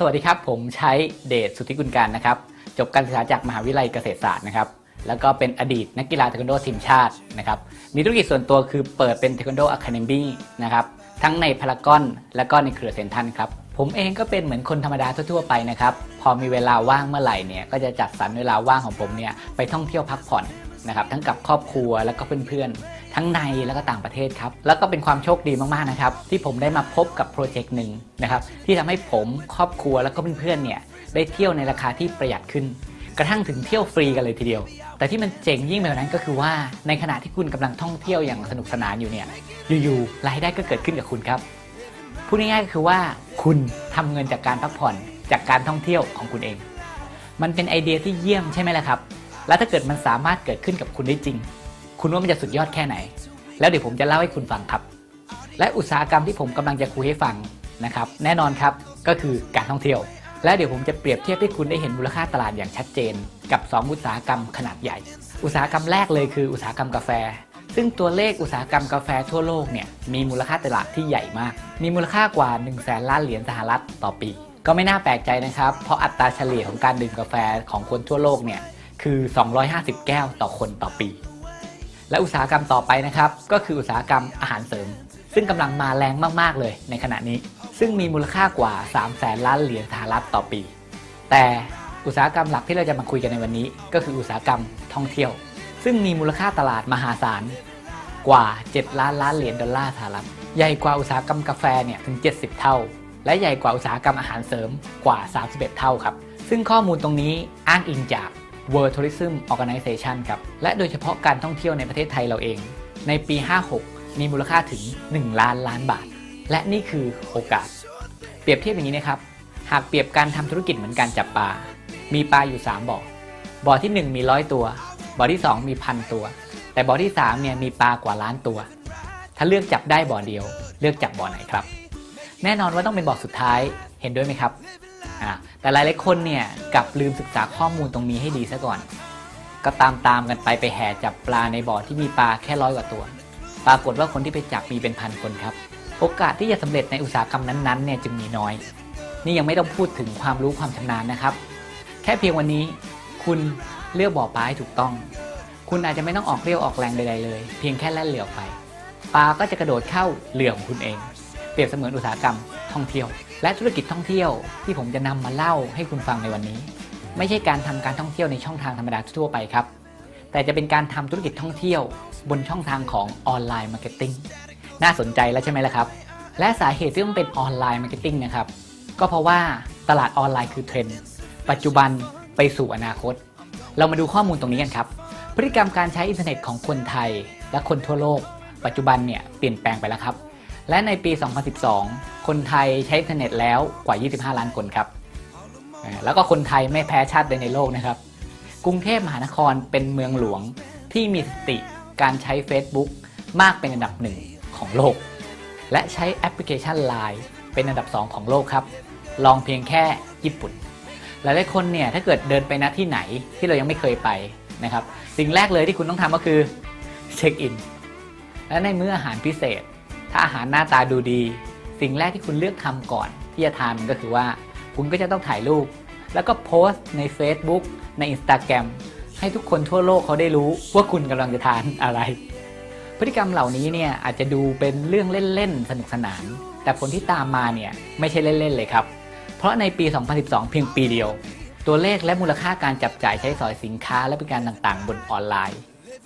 สวัสดีครับ ผมใช้เดชสุทธิกุลการนะครับ จบการศึกษาจากมหาวิทยาลัยเกษตรศาสตร์นะครับ แล้วก็เป็นอดีตนักกีฬาเทควันโดทีมชาตินะครับ มีธุรกิจส่วนตัวคือเปิดเป็นเทควันโดอะคาเดมี่นะครับ ทั้งในพารากอนและก็ในเครือเซนทันครับ ผมเองก็เป็นเหมือนคนธรรมดาทั่วๆไปนะครับ พอมีเวลาว่างเมื่อไหร่เนี่ย ก็จะจัดสรรเวลาว่างของผมเนี่ยไปท่องเที่ยวพักผ่อน นะครับทั้งกับครอบครัวแล้วก็เพื่อนๆ ทั้งในแล้วก็ต่างประเทศครับ แล้วก็เป็นความโชคดีมากๆนะครับ ที่ผมได้มาพบกับโปรเจกต์หนึ่งนะครับที่ทำให้ผมครอบครัวแล้วก็เพื่อนๆเนี่ยได้เที่ยวในราคาที่ประหยัดขึ้น กระทั่งถึงเที่ยวฟรีกันเลยทีเดียว แต่ที่มันเจ๋งยิ่งไปกว่านั้นก็คือว่าในขณะที่คุณกำลังท่องเที่ยวอย่างสนุกสนานอยู่เนี่ยอยู่ๆรายได้ก็เกิดขึ้นกับคุณครับพูดง่ายๆก็คือว่าคุณทำเงินจากการพักผ่อนจากการท่องเที่ยวของคุณเอง มันเป็นไอเดียที่เยี่ยมใช่ไหมล่ะครับ แล้วถ้าเกิดมันสามารถเกิดขึ้นกับคุณได้จริง คุณว่ามันจะสุดยอดแค่ไหน แล้วเดี๋ยวผมจะเล่าให้คุณฟังครับ และอุตสาหกรรมที่ผมกำลังจะคุยให้ฟังนะครับ แน่นอนครับก็คือการท่องเที่ยว และเดี๋ยวผมจะเปรียบเทียบให้คุณได้เห็นมูลค่าตลาดอย่างชัดเจน กับ 2 อุตสาหกรรมขนาดใหญ่ อุตสาหกรรมแรกเลยคืออุตสาหกรรมกาแฟ ซึ่งตัวเลขอุตสาหกรรมกาแฟทั่วโลกเนี่ยมีมูลค่าตลาดที่ใหญ่มาก มีมูลค่ากว่า1 0 0 0 0แสนล้านเหรียญสหรัฐต่อปี ก็ไม่น่าแปลกใจนะครับ เพราะอัตราเฉลี่ยของการดื่มกาแฟของคนทั่วโลกเนี่ย คือ 250 แก้วต่อคนต่อปี และอุตสาหกรรมต่อไปนะครับ ก็คืออุตสาหกรรมอาหารเสริม ซึ่งกำลังมาแรงมาก ๆ เลยในขณะนี้ ซึ่งมีมูลค่ากว่า3 0 0แสนล้านเหรียญสหรัฐต่อปี แต่อุตสาหกรรมหลักที่เราจะมาคุยกันในวันนี้ ก็คืออุตสาหกรรมท่องเที่ยว ซึ่งมีมูลค่าตลาดมหาศาลกว่า 7 ล้านล้านเหรียญดอลลาร์สหรัฐ ใหญ่กว่าอุตสาหกรรมกาแฟเนี่ยถึง 70 เท่า และใหญ่กว่าอุตสาหกรรมอาหารเสริมกว่า 31 เท่าครับ ซึ่งข้อมูลตรงนี้อ้างอิงจาก World Tourism Organization ครับและโดยเฉพาะการท่องเที่ยวในประเทศไทยเราเอง ในปี 56 มีมูลค่าถึง 1 ล้านล้านบาท และนี่คือโอกาส เปรียบเทียบอย่างนี้นะครับ หากเปรียบการทำธุรกิจเหมือนการจับปลา มีปลาอยู่ 3บ่อ บ่อที่ 1 มีร้อยตัว บ่อที่ 2 มีพันตัว แต่บ่อที่3เนี่ยมีปลากว่าล้านตัว ถ้าเลือกจับได้บ่อเดียว เลือกจับบ่อไหนครับ แน่นอนว่าต้องเป็นบ่อสุดท้าย เห็นด้วยไหมครับ แต่หลายๆคนเนี่ยกลับลืมศึกษาข้อมูลตรงนี้ให้ดีซะก่อน ก็ตามตามกันไปไปแห่จับปลาในบ่อที่มีปลาแค่ร้อยกว่าตัว ปรากฏว่าคนที่ไปจับมีเป็นพันคนครับ โอกาสที่จะสำเร็จในอุตสาหกรรมนั้นๆเนี่ยจึงมีน้อย นี่ยังไม่ต้องพูดถึงความรู้ความชำนาญนะครับ แค่เพียงวันนี้คุณเลือกบ่อปลาให้ถูกต้อง คุณอาจจะไม่ต้องออกเรี่ยวออกแรงใดๆเลย เพียงแค่แล่นเหลือไป ปลาก็จะกระโดดเข้าเรือของคุณเอง เปรียบเสมือนอุตสาหกรรมท่องเที่ยว และธุรกิจท่องเที่ยวที่ผมจะนำมาเล่าให้คุณฟังในวันนี้ ไม่ใช่การทำการท่องเที่ยวในช่องทางธรรมดาทั่วไปครับ แต่จะเป็นการทำธุรกิจท่องเที่ยว บนช่องทางของออนไลน์มาร์เก็ตติ้งน่าสนใจแล้วใช่ไหมล่ะครับ และสาเหตุที่ต้องเป็นออนไลน์มาร์เก็ตติ้งนะครับก็เพราะว่าตลาดออนไลน์คือเทรนด์ปัจจุบันไปสู่อนาคต เรามาดูข้อมูลตรงนี้กันครับ พฤติกรรมการใช้อินเทอร์เน็ตของคนไทย และคนทั่วโลก ปัจจุบันเนี่ยเปลี่ยนแปลงไปแล้วครับ และในปี 2012 คนไทยใช้อินเทอร์เน็ตแล้วกว่า 25 ล้านคนครับ แล้วก็คนไทยไม่แพ้ชาติใดในโลกนะครับ กรุงเทพมหานครเป็นเมืองหลวงที่มีสติการใช้ Facebook มากเป็นอันดับหนึ่งของโลก และใช้แอปพลิเคชัน Line เป็นอันดับ 2 ของโลกครับลองเพียงแค่ญี่ปุ่น หลายๆคนเนี่ยถ้าเกิดเดินไปณที่ไหนที่เรายังไม่เคยไปนะครับ สิ่งแรกเลยที่คุณต้องทำก็คือเช็คอิน และในมื้ออาหารพิเศษ ถ้าอาหารหน้าตาดูดี สิ่งแรกที่คุณเลือกทำก่อนที่จะทานก็คือว่า คุณก็จะต้องถ่ายรูป แล้วก็โพสต์ใน Facebook ใน Instagram ให้ทุกคนทั่วโลกเขาได้รู้ว่าคุณกำลังจะทานอะไร พฤติกรรมเหล่านี้เนี่ยอาจจะดูเป็นเรื่องเล่นๆสนุกสนาน แต่ผลที่ตามมาเนี่ยไม่ใช่เล่นๆเลยครับ เพราะในปี 2012 เพียงปีเดียว ตัวเลขและมูลค่าการจับจ่ายใช้สอยสินค้าและบริการต่างๆ บนออนไลน์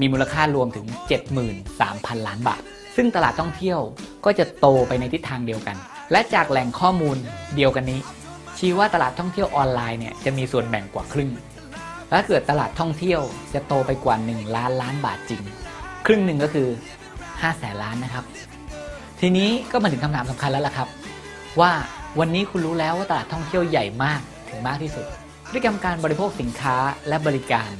มีมูลค่ารวมถึง 73,000 ล้านบาท ซึ่งตลาดท่องเที่ยวก็จะโตไปในทิศทางเดียวกัน และจากแหล่งข้อมูลเดียวกันนี้ ชี้ว่าตลาดท่องเที่ยวออนไลน์เนี่ยจะมีส่วนแบ่งกว่าครึ่งและเกิดตลาดท่องเที่ยวจะโตไปกว่า 1 ล้านล้านบาทจริง ครึ่งหนึ่งก็คือ5แสนล้านนะครับ ทีนี้ก็มาถึงคำถามสำคัญแล้วล่ะครับ ว่าวันนี้คุณรู้แล้วว่าตลาดท่องเที่ยวใหญ่มากถึงมากที่สุดพฤติกรรมการบริโภคสินค้าและบริการ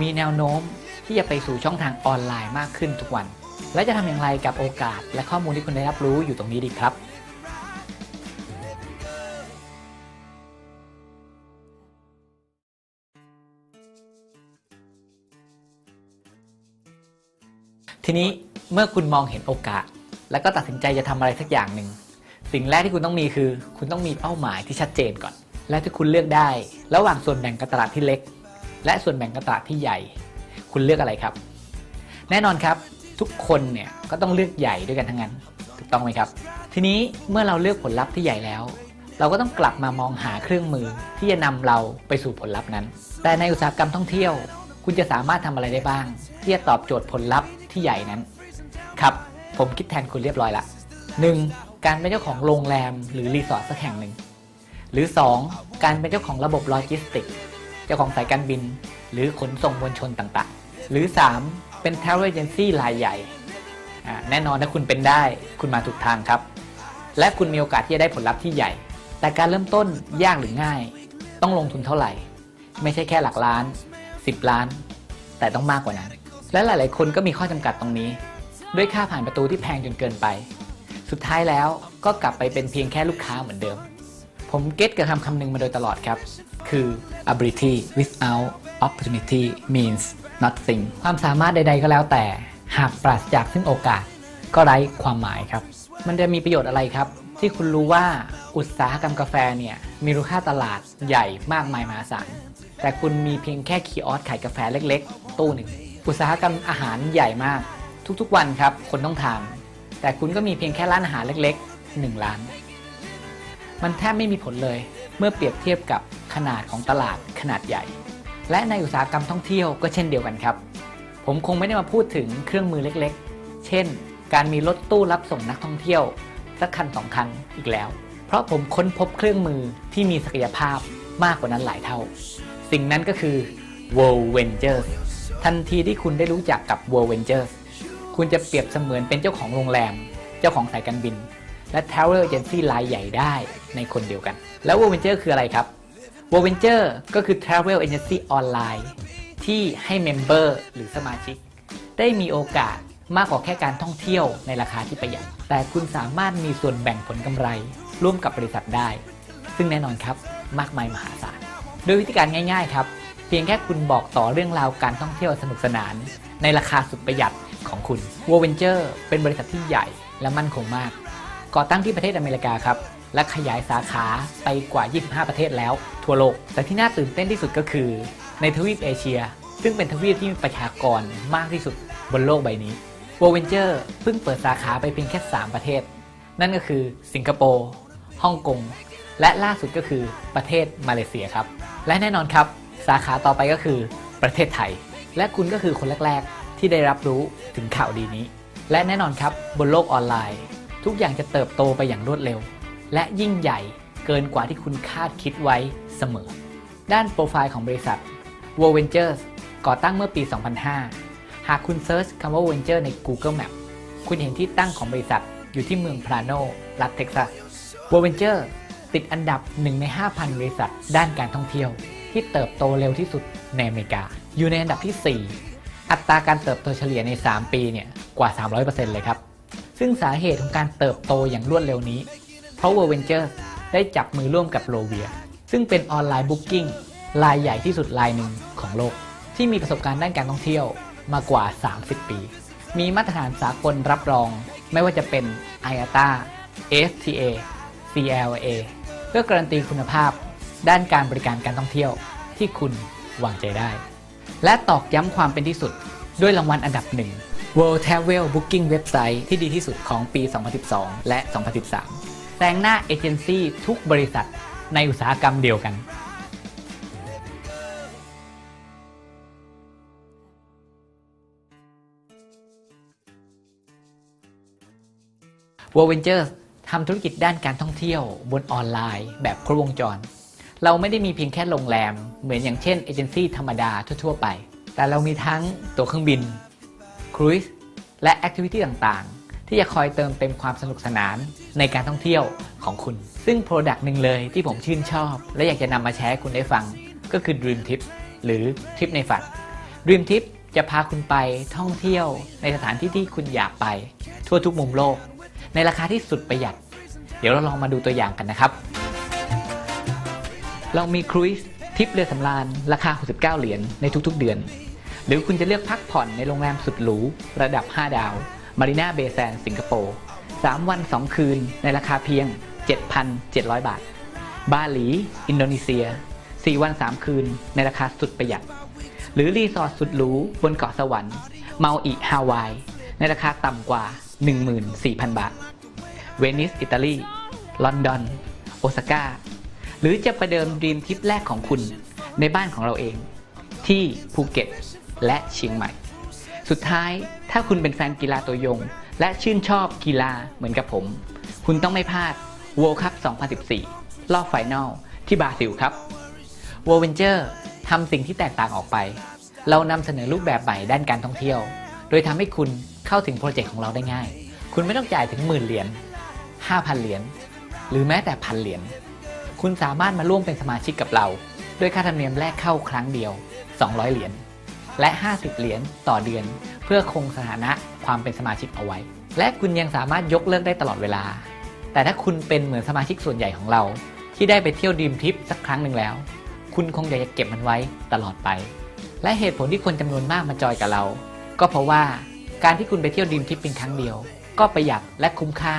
มีแนวโน้มที่จะไปสู่ช่องทางออนไลน์มากขึ้นทุกวัน และจะทำอย่างไรกับโอกาส และข้อมูลที่คุณได้รับรู้อยู่ตรงนี้ดีครับทีนี้เมื่อคุณมองเห็นโอกาส แล้วก็ตัดสินใจจะทำอะไรสักอย่างหนึ่งสิ่งแรกที่คุณต้องมีคือ คุณต้องมีเป้าหมายที่ชัดเจนก่อน และถ้าคุณเลือกได้ ระหว่างส่วนแบ่งการตลาดที่เล็ก และส่วนแบ่งการตลาดที่ใหญ่ คุณเลือกอะไรครับ แน่นอนครับ ทุกคนเนี่ยก็ต้องเลือกใหญ่ด้วยกันทั้งนั้นถูกต้องไหมครับ ทีนี้เมื่อเราเลือกผลลัพธ์ที่ใหญ่แล้ว เราก็ต้องกลับมามองหาเครื่องมือที่จะนำเราไปสู่ผลลัพธ์นั้น แต่ในอุตสาหกรรมท่องเที่ยว คุณจะสามารถทำอะไรได้บ้าง ที่จะตอบโจทย์ผลลัพธ์ที่ใหญ่นั้น ครับ ผมคิดแทนคุณเรียบร้อยละ 1. การเป็นเจ้าของโรงแรมหรือรีสอร์ทสักแห่งหนึ่งหรือ 2. การเป็นเจ้าของระบบโลจิสติกส์เจ้าของสายการบิน หรือขนส่งมวลชนต่างๆ หรือ 3. เป็น travel agency รายใหญ่แน่นอนถ้าคุณเป็นได้คุณมาถูกทางครับ และคุณมีโอกาสที่จะได้ผลลัพธ์ที่ใหญ่ แต่การเริ่มต้นยากหรือง่าย ต้องลงทุนเท่าไหร่ ไม่ใช่แค่หลักล้าน 10 ล้าน แต่ต้องมากกว่านั้น และหลาย ๆ คนก็มีข้อจำกัดตรงนี้ ด้วยค่าผ่านประตูที่แพงจนเกินไป สุดท้ายแล้วก็กลับไปเป็นเพียงแค่ลูกค้าเหมือนเดิม ผมเก็ตกับคำคำหนึ่งมาโดยตลอดครับ คือ ability without opportunity means nothing ความสามารถใด ๆ ก็แล้วแต่ หากปราศจากซึ่งโอกาส ก็ไร้ความหมายครับ มันจะมีประโยชน์อะไรครับ ที่คุณรู้ว่าอุตสาหกรรมกาแฟเนี่ยมีมูลค่าตลาดใหญ่มากมายมหาศาลแต่คุณมีเพียงแค่คีออสขายกาแฟเล็ก ๆ ตู้หนึ่งอุตสาหกรรมอาหารใหญ่มาก ทุกๆวันครับ คนต้องทานแต่คุณก็มีเพียงแค่ร้านอาหารเล็กๆ1ล้าน มันแทบไม่มีผลเลย เมื่อเปรียบเทียบกับขนาดของตลาดขนาดใหญ่ และในอุตสาหกรรมท่องเที่ยวก็เช่นเดียวกันครับ ผมคงไม่ได้มาพูดถึงเครื่องมือเล็กๆ เช่น การมีรถตู้รับส่งนักท่องเที่ยวสักคันสองคันอีกแล้ว เพราะผมค้นพบเครื่องมือที่มีศักยภาพมากกว่านั้นหลายเท่า สิ่งนั้นก็คือ World Ventures ทันทีที่คุณได้รู้จักกับ World Ventures คุณจะเปรียบเสมือนเป็นเจ้าของโรงแรม เจ้าของสายการบิน และ Travel Agency รายใหญ่ได้ในคนเดียวกัน แล้ว World Venture คืออะไรครับ World Venture ก็คือ Travel Agency ออนไลน์ที่ให้เมมเบอร์หรือสมาชิก ได้มีโอกาสมากกว่าแค่การท่องเที่ยวในราคาที่ประหยัด แต่คุณสามารถมีส่วนแบ่งผลกำไร ร่วมกับบริษัทได้ ซึ่งแน่นอนครับมากมายมหาศาลโดยวิธีการง่าย ๆ ครับ เพียงแค่คุณบอกต่อเรื่องราวการท่องเที่ยวสนุกสนาน ในราคาสุดประหยัดของคุณ w o r Venture เป็นบริษัทที่ใหญ่และมั่นคงมาก ก่อตั้งที่ประเทศอเมริกาครับ และขยายสาขาไปกว่า 25 ประเทศแล้ว ทั่วโลก แต่ที่น่าตื่นเต้นที่สุดก็คือ ในทวีปเอเชีย ซึ่งเป็นทวีปที่มีประชากรมากที่สุดบนโลกใบนี้ w o r Venture เพิ่งเปิดสาขาไปเพียงแค่ 3 ประเทศ นั่นก็คือสิงคโปร์ฮ่องกงและล่าสุดก็คือประเทศมาเลเซียครับ และแน่นอนครับ สาขาต่อไปก็คือประเทศไทย และคุณก็คือคนแรก ๆ ที่ได้รับรู้ถึงข่าวดีนี้ และแน่นอนครับบนโลกออนไลน์ ทุกอย่างจะเติบโตไปอย่างรวดเร็ว และยิ่งใหญ่เกินกว่าที่คุณคาดคิดไว้เสมอ ด้านโปรไฟล์ของบริษัท World Ventures ก่อตั้งเมื่อปี 2005 หากคุณเซิร์ชคำว่า Venture ใน Google Map คุณเห็นที่ตั้งของบริษัทอยู่ที่เมืองพลาโนรัฐเท็กซัส World Venture ติดอันดับ 1 ใน 5,000 บริษัท ด้านการท่องเที่ยว ที่เติบโตเร็วที่สุดในอเมริกา อยู่ในอันดับที่ 4 อัตราการเติบโตเฉลี่ยใน 3 ปีเนี่ยกว่า 300%เลยครับ ซึ่งสาเหตุของการเติบโตอย่างรวดเร็วนี้ เพราะ World Venture ได้จับมือร่วมกับโ o เวียซึ่งเป็นออนไลน์บุ๊กิ้งรายใหญ่ที่สุดรายหนึ่งของโลก ที่มีประสบการณ์ด้านการท่องเที่ยวมากว่า 30 ปี มีมาตรฐานสากลรับรอง ไม่ว่าจะเป็น IATA AFTA CLA เพื่อการันตีคุณภาพ ด้านการบริการการท่องเที่ยวที่คุณวางใจได้ และตอกย้ำความเป็นที่สุดด้วยรางวัลอันดับหนึ่ง World Travel Booking เว็บไซต์ที่ดีที่สุดของปี 2012 และ 2013 แซงหน้าเอเจนซี่ทุกบริษัทในอุตสาหกรรมเดียวกัน World v e n t u r e ทำธุรกิจด้านการท่องเที่ยวบนออนไลน์แบบครบวงจร เราไม่ได้มีเพียงแค่โรงแรม เหมือนอย่างเช่นเอเจนซี่ธรรมดาทั่ว ๆ ไป แต่เรามีทั้งตั๋วเครื่องบิน รูซและแอคทิวิตี้ต่างๆ ที่จะคอยเติมเต็มความสนุกสนานในการท่องเที่ยวของคุณ ซึ่งโปรดักต์หนึ่งเลยที่ผมชื่นชอบ และอยากจะนำมาแชร์ให้คุณได้ฟัง ก็คือ Dream Trip หรือทริปในฝัน Dream Trip จะพาคุณไปท่องเที่ยวในสถานที่ที่คุณอยากไป ทั่วทุกมุมโลก ในราคาที่สุดประหยัด เดี๋ยวเราลองมาดูตัวอย่างกันนะครับ เรามีครูซทริปเรือสำราญราคา 69 เหรียญในทุกๆ เดือน หรือคุณจะเลือกพักผ่อนในโรงแรมสุดหรูระดับ 5 ดาวมารีนาเบย์แซนสิงคโปร์ 3 วัน 2 คืนในราคาเพียง 7,700 บาท บาหลี อินโดนีเซีย 4 วัน 3 คืนในราคาสุดประหยัด หรือรีสอร์ทสุดหรูบนเกาะสวรรค์เมาอิฮาวาย ในราคาต่ำกว่า 14,000 บาท เวนิส อิตาลี ลอนดอน โอซาก้า หรือจะประเดิมดีมทริปแรกของคุณในบ้านของเราเอง ที่ภูเก็ต และเชียงใหม่ สุดท้ายถ้าคุณเป็นแฟนกีฬาตัวยง และชื่นชอบกีฬาเหมือนกับผม คุณต้องไม่พลาด World Cup 2014 รอบไฟนอลที่บราซิลครับ World Venture ทำสิ่งที่แตกต่างออกไป เรานำเสนอรูปแบบใหม่ด้านการท่องเที่ยว โดยทำให้คุณเข้าถึงโปรเจกต์ของเราได้ง่าย คุณไม่ต้องจ่ายถึงหมื่นเหรียญ5,000 เหรียญหรือแม้แต่พันเหรียญคุณสามารถมาร่วมเป็นสมาชิกกับเรา ด้วยค่าธรรมเนียมแรกเข้าครั้งเดียว 200 เหรียญ และ 50 เหรียญต่อเดือน เพื่อคงสถานะความเป็นสมาชิกเอาไว้ และคุณยังสามารถยกเลิกได้ตลอดเวลา แต่ถ้าคุณเป็นเหมือนสมาชิกส่วนใหญ่ของเรา ที่ได้ไปเที่ยวดีมทริปสักครั้งหนึ่งแล้ว คุณคงอยากจะเก็บมันไว้ตลอดไป และเหตุผลที่คนจำนวนมากมาจอยกับเรา ก็เพราะว่าการที่คุณไปเที่ยวดีมทริปเป็นครั้งเดียว ก็ประหยัดและคุ้มค่า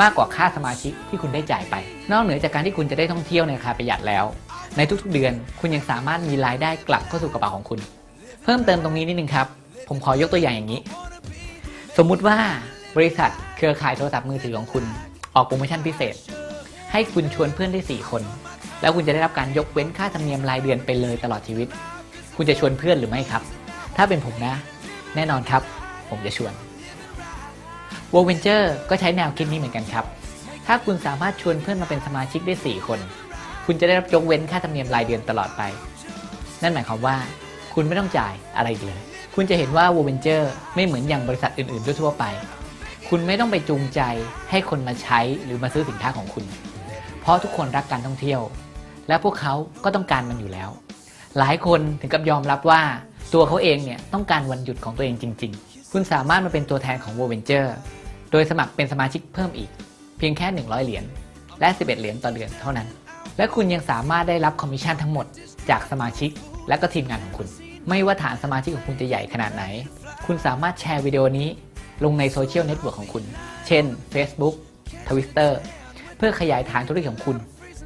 มากกว่าค่าสมาชิกที่คุณได้จ่ายไป นอกเหนือจากการที่คุณจะได้ท่องเที่ยวในราคาประหยัดแล้ว ในทุกๆเดือนคุณยังสามารถมีรายได้กลับเข้าสู่กระเป๋าของคุณ เพิ่มเติมตรงนี้นิดนึงครับ ผมขอยกตัวอย่างอย่างนี้ สมมุติว่าบริษัทเครือข่ายโทรศัพท์มือถือของคุณ ออกโปรโมชั่นพิเศษ ให้คุณชวนเพื่อนได้ 4 คน แล้วคุณจะได้รับการยกเว้นค่าธรรมเนียมรายเดือนไปเลยตลอดชีวิต คุณจะชวนเพื่อนหรือไม่ครับ ถ้าเป็นผมนะ แน่นอนครับ ผมจะชวน w o r Venture ก็ใช้แนวคิดนี้เหมือนกันครับ ถ้าคุณสามารถชวนเพื่อนมาเป็นสมาชิกได้ 4 คน คุณจะได้รับยกเว้นค่าธรรมเนียมรายเดือนตลอดไป นั่นหมายความว่า คุณไม่ต้องจ่ายอะไรอีกเลย คุณจะเห็นว่า w o r Venture ไม่เหมือนอย่างบริษัทอื่น ๆ ทั่วไป คุณไม่ต้องไปจูงใจให้คนมาใช้หรือมาซื้อสินค้าของคุณ เพราะทุกคนรักการท่องเที่ยว และพวกเขาก็ต้องการมันอยู่แล้ว หลายคนถึงกับยอมรับว่าตัวเขาเองเนี่ยต้องการวันหยุดของตัวเองจริง ๆ คุณสามารถมาเป็นตัวแทนของ w o r Venture โดยสมัครเป็นสมาชิกเพิ่มอีก เพียงแค่ 100 เหรียญและ 11 เหรียญต่อเดือนเท่านั้น และคุณยังสามารถได้รับคอมมิชชั่นทั้งหมดจากสมาชิก และก็ทีมงานของคุณ ไม่ว่าฐานสมาชิกของคุณจะใหญ่ขนาดไหน คุณสามารถแชร์วิดีโอนี้ลงในโซเชียลเน็ตเวิร์กของคุณ เช่น Facebook Twitter เพื่อขยายฐานธุรกิจของคุณ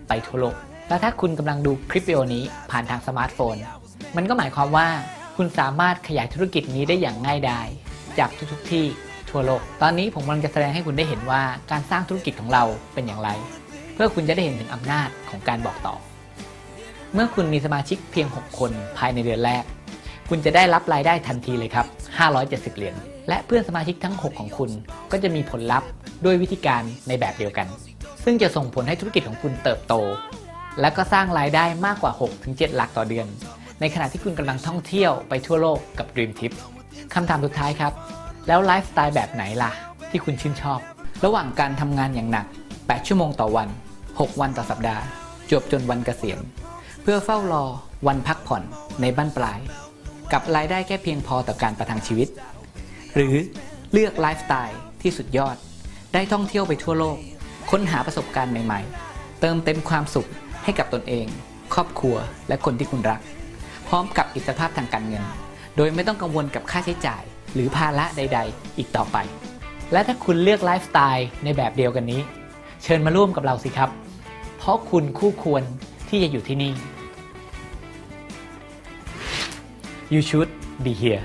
ไปทั่วโลก และถ้าคุณกำลังดูคลิปวิดีโอนี้ผ่านทางสมาร์ทโฟน มันก็หมายความว่าคุณสามารถขยายธุรกิจนี้ได้อย่างง่ายดายจากทุกๆที่ทั่วโลก ตอนนี้ผมกำลังจะแสดงให้คุณได้เห็นว่าการสร้างธุรกิจของเราเป็นอย่างไร เพื่อคุณจะได้เห็นถึงอำนาจของการบอกต่อ เมื่อคุณมีสมาชิกเพียง 6 คนภายในเดือนแรก คุณจะได้รับรายได้ทันทีเลยครับ 570 เหรียญ และเพื่อนสมาชิกทั้ง 6 ของคุณ ก็จะมีผลลัพธ์ด้วยวิธีการในแบบเดียวกัน ซึ่งจะส่งผลให้ธุรกิจของคุณเติบโต และก็สร้างรายได้มากกว่า 6-7 หลักต่อเดือน ในขณะที่คุณกำลังท่องเที่ยวไปทั่วโลกกับ Dream Trip คำถามสุดท้ายครับ แล้วไลฟ์สไตล์แบบไหนล่ะ ที่คุณชื่นชอบ ระหว่างการทำงานอย่างหนัก 8 ชั่วโมงต่อวัน 6 วันต่อสัปดาห์ จบจนวันเกษียณ เพื่อเฝ้ารอวันพักผ่อนในบ้านปลาย กับรายได้แค่เพียงพอต่อการประทังชีวิต หรือเลือกไลฟ์สไตล์ที่สุดยอด ได้ท่องเที่ยวไปทั่วโลก ค้นหาประสบการณ์ใหม่ ๆ เติมเต็มความสุขให้กับตนเอง ครอบครัวและคนที่คุณรัก พร้อมกับอิสรภาพทางการเงิน โดยไม่ต้องกังวลกับค่าใช้จ่าย หรือภาระใด ๆ อีกต่อไป และถ้าคุณเลือกไลฟ์สไตล์ในแบบเดียวกันนี้ เชิญมาร่วมกับเราสิครับ เพราะคุณคู่ควรที่จะอยู่ที่นี่ You should be here